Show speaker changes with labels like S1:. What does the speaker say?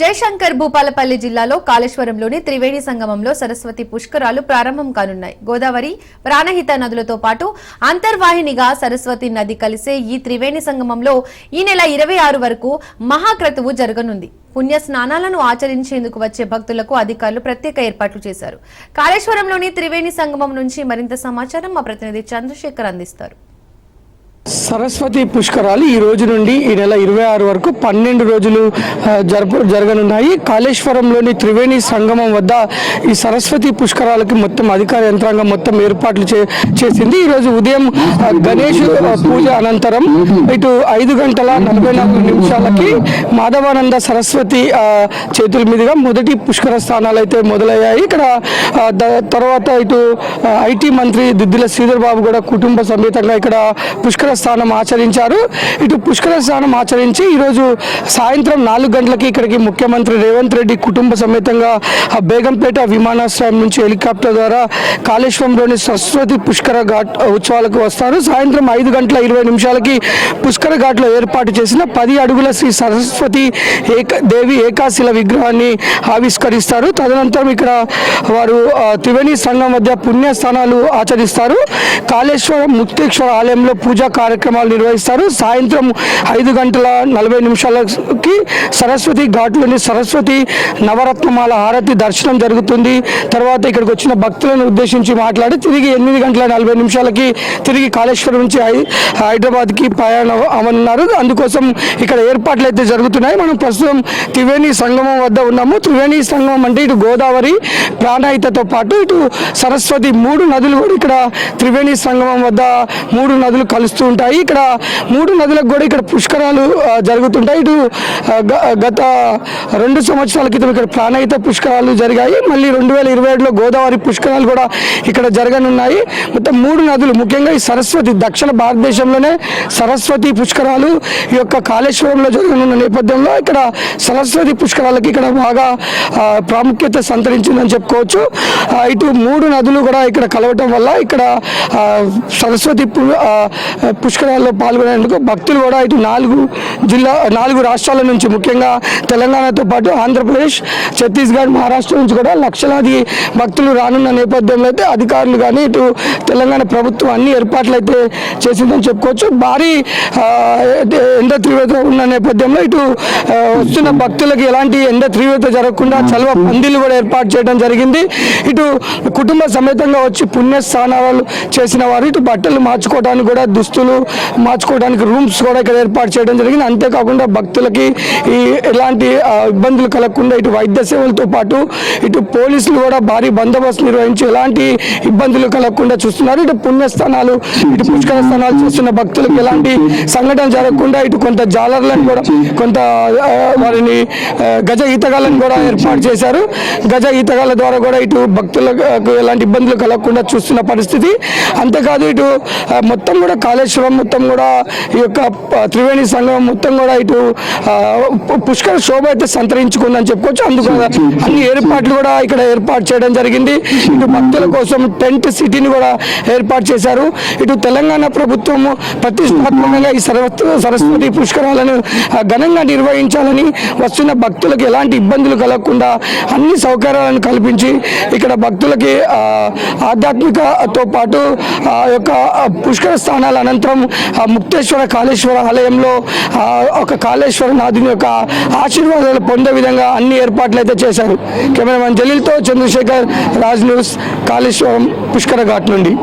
S1: జయశంకర్ భూపాలపల్లి జిల్లాలో కాళేశ్వరంలోని త్రివేణి సంగమంలో సరస్వతి పుష్కరాలు ప్రారంభం కానున్నాయి. గోదావరి ప్రాణహిత నదులతో పాటు అంతర్వాహినిగా సరస్వతి నది కలిసే ఈ త్రివేణి సంగమంలో ఈ నెల ఇరవై ఆరు వరకు మహాక్రతువు జరగనుంది. పుణ్య స్నానాలను ఆచరించేందుకు వచ్చే భక్తులకు అధికారులు ప్రత్యేక ఏర్పాట్లు చేశారు. కాళేశ్వరంలోని త్రివేణి సంగమం నుంచి మరింత సమాచారం మా ప్రతినిధి చంద్రశేఖర్ అందిస్తారు.
S2: సరస్వతి పుష్కరాలు ఈ రోజు నుండి ఈ నెల ఇరవై ఆరు వరకు పన్నెండు రోజులు జరప జరగనున్నాయి. కాళేశ్వరంలోని త్రివేణి సంగమం వద్ద ఈ సరస్వతి పుష్కరాలకి మొత్తం అధికార యంత్రాంగం మొత్తం ఏర్పాట్లు చే- చేసింది. ఈ రోజు ఉదయం గణేష్ పూజ అనంతరం ఇటు ఐదు గంటల నలభై నాలుగు నిమిషాలకి మాధవానంద సరస్వతి చేతుల మీదుగా మొదటి పుష్కర స్థానాలు అయితే మొదలయ్యాయి. ఇక్కడ తర్వాత ఇటు ఐటీ మంత్రి దిద్దిల శ్రీధర్ బాబు కూడా కుటుంబ సమేతంగా ఇక్కడ పుష్కర స్థానం స్నానం ఆచరించారు. ఇటు పుష్కర స్నానం ఆచరించి ఈరోజు సాయంత్రం నాలుగు గంటలకి ఇక్కడికి ముఖ్యమంత్రి రేవంత్ రెడ్డి కుటుంబ సమేతంగా బేగంపేట విమానాశ్రయం నుంచి హెలికాప్టర్ ద్వారా కాళేశ్వరంలోని సరస్వతి పుష్కర ఘాట్ ఉత్సవాలకు వస్తారు. సాయంత్రం ఐదు గంటల ఇరవై నిమిషాలకి పుష్కర ఘాట్లో ఏర్పాటు చేసిన పది అడుగుల శ్రీ సరస్వతి ఏక దేవి ఏకాశిల విగ్రహాన్ని ఆవిష్కరిస్తారు. తదనంతరం ఇక్కడ వారు త్రివేణి సంఘం మధ్య పుణ్యస్థానాలు ఆచరిస్తారు. కాళేశ్వరం ముక్తేశ్వర ఆలయంలో పూజా కార్యక్రమాలు నిర్వహిస్తారు. సాయంత్రం ఐదు గంటల నలభై నిమిషాలకి సరస్వతి ఘాట్లోని సరస్వతి నవరత్నమాల హారతి దర్శనం జరుగుతుంది. తర్వాత ఇక్కడికి వచ్చిన భక్తులను ఉద్దేశించి మాట్లాడి తిరిగి ఎనిమిది గంటల నలభై నిమిషాలకి తిరిగి కాళేశ్వరం నుంచి హైదరాబాద్కి ప్రయాణం అవన్నారు అందుకోసం ఇక్కడ ఏర్పాట్లు అయితే జరుగుతున్నాయి. మనం ప్రస్తుతం త్రివేణి సంగమం వద్ద ఉన్నాము. త్రివేణి సంగమం అంటే ఇటు గోదావరి ప్రాణాయితతో పాటు ఇటు సరస్వతి మూడు నదులు కూడా ఇక్కడ త్రివేణి సంగమం వద్ద మూడు నదులు కలుస్తూ ఉంటాయి. ఇక్కడ మూడు నదులకు కూడా ఇక్కడ పుష్కరాలు జరుగుతుంటాయి. ఇటు గత రెండు సంవత్సరాల క్రితం ఇక్కడ ప్రాణహిత పుష్కరాలు జరిగాయి. మళ్ళీ రెండు వేల ఇరవై ఏడులో గోదావరి పుష్కరాలు కూడా ఇక్కడ జరగనున్నాయి. మొత్తం మూడు నదులు ముఖ్యంగా ఈ సరస్వతి దక్షిణ భారతదేశంలోనే సరస్వతి పుష్కరాలు ఈ యొక్క కాళేశ్వరంలో జరగనున్న నేపథ్యంలో ఇక్కడ సరస్వతి పుష్కరాలకి ఇక్కడ బాగా ప్రాముఖ్యత సంతరించిందని చెప్పుకోవచ్చు. ఇటు మూడు నదులు కూడా ఇక్కడ కలవటం వల్ల ఇక్కడ ఆ, సరస్వతి పు- ఆ, పుష్కరాల్లో పాల్గొనేందుకు భక్తులు కూడా ఇటు నాలుగు జిల్లా నాలుగు రాష్ట్రాల నుంచి ముఖ్యంగా తెలంగాణతో పాటు ఆంధ్రప్రదేశ్ ఛత్తీస్గఢ్ మహారాష్ట్ర నుంచి కూడా లక్షలాది భక్తులు రానున్న నేపథ్యంలో అయితే అధికారులు కానీ ఇటు తెలంగాణ ప్రభుత్వం అన్ని ఏర్పాట్లు అయితే చేసిందని చెప్పుకోవచ్చు. భారీ ఎండ తీవ్రత ఉన్న నేపథ్యంలో ఇటు వస్తున్న భక్తులకు ఎలాంటి ఎండ తీవ్రత జరగకుండా చలవ పందిలు కూడా ఏర్పాటు చేయడం జరిగింది. ఇటు కుటుంబ సమేతంగా వచ్చి పుణ్యస్థానాలు చేసిన వారు ఇటు బట్టలు మార్చుకోవడానికి కూడా దుస్తులు మార్చుకోవడానికి రూమ్స్ కూడా ఇక్కడ ఏర్పాటు చేయడం జరిగింది. అంతేకాకుండా భక్తులకి ఈ ఎలాంటి ఇబ్బందులు కలగకుండా ఇటు వైద్య సేవలతో పాటు ఇటు పోలీసులు కూడా భారీ బందోబస్తు నిర్వహించి ఎలాంటి ఇబ్బందులు కలగకుండా చూస్తున్నారు. ఇటు పుణ్యస్థానాలు ఇటు పుష్కర స్థానాలు చూస్తున్న భక్తులకు ఎలాంటి సంఘటన జరగకుండా ఇటు కొంత జాలర్లను కూడా కొంత వారిని గజ ఈతగాళ్ళని కూడా ఏర్పాటు చేశారు. గజ ఈతగాళ్ళ ద్వారా కూడా ఇటు భక్తులకు ఎలాంటి ఇబ్బందులు కలగకుండా చూస్తున్న పరిస్థితి. అంతేకాదు ఇటు మొత్తం కూడా కాళేశ్వరం మొత్తం కూడా ఈ యొక్క త్రివేణి సంఘం మొత్తం కూడా ఇటు పుష్కర శోభ అయితే సంతరించుకుందని చెప్పుకోవచ్చు. అందుకు అన్ని ఏర్పాట్లు కూడా ఇక్కడ ఏర్పాటు చేయడం జరిగింది. ఇటు భక్తుల కోసం టెంట్ సిటీని కూడా ఏర్పాటు చేశారు. ఇటు తెలంగాణ ప్రభుత్వము ప్రతిష్టాత్మకంగా ఈ సరస్వ సరస్వతి పుష్కరాలను ఘనంగా నిర్వహించాలని వస్తున్న భక్తులకు ఎలాంటి ఇబ్బందులు కలగకుండా అన్ని సౌకర్యాలను కల్పించి ఇక్కడ భక్తులకి ఆధ్యాత్మికతో పాటు ఆ యొక్క పుష్కర స్థానాల అనంతరం ముక్తేశ్వర కాళేశ్వర ఆలయంలో ఆ, ఒక కాళేశ్వర నాథుని యొక్క ఆశీర్వాదాలు పొందే విధంగా అన్ని ఏర్పాట్లు అయితే చేశారు. కెమెరామెన్ జలీల్తో చంద్రశేఖర్ రాజ్ న్యూస్ కాళేశ్వరం పుష్కర ఘాట్ నుండి.